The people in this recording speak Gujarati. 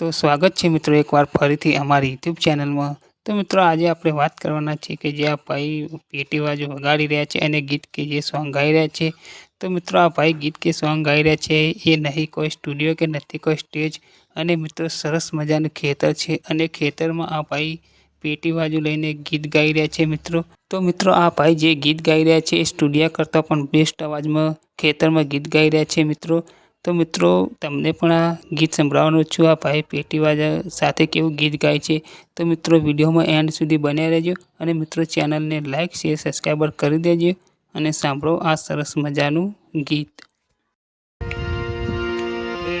તો સ્વાગત છે મિત્રો એકવાર ફરીથી અમારી યુટ્યુબ ચેનલમાં તો મિત્રો, આજે આપણે વાત કરવાના છીએ કે જે આ ભાઈ પેટી બાજુ વગાડી રહ્યા છે અને ગીત કે જે સોંગ ગાઈ રહ્યા છે. તો મિત્રો, આ ભાઈ ગીત કે સોંગ ગાઈ રહ્યા છે એ નહીં, કોઈ સ્ટુડિયો કે નથી, કોઈ સ્ટેજ અને મિત્રો, સરસ મજાનું ખેતર છે અને ખેતરમાં આ ભાઈ પેટી બાજુ લઈને ગીત ગાઈ રહ્યા છે મિત્રો. તો મિત્રો, આ ભાઈ જે ગીત ગાઈ રહ્યા છે એ સ્ટુડિયા કરતાં પણ બેસ્ટ અવાજમાં ખેતરમાં ગીત ગાઈ રહ્યા છે મિત્રો. તો મિત્રો, તમને પણ આ ગીત સંભળાવવાનું છું. આ ભાઈ પેટી વાજા સાથે કેવું ગીત ગાય છે. તો મિત્રો, વિડીયોમાં એન્ડ સુધી બન્યા રહેજો અને મિત્રો, ચેનલને લાઇક શેર, સબસ્ક્રાઈબર કરી દેજો અને સાંભળો આ સરસ મજાનું ગીત. એ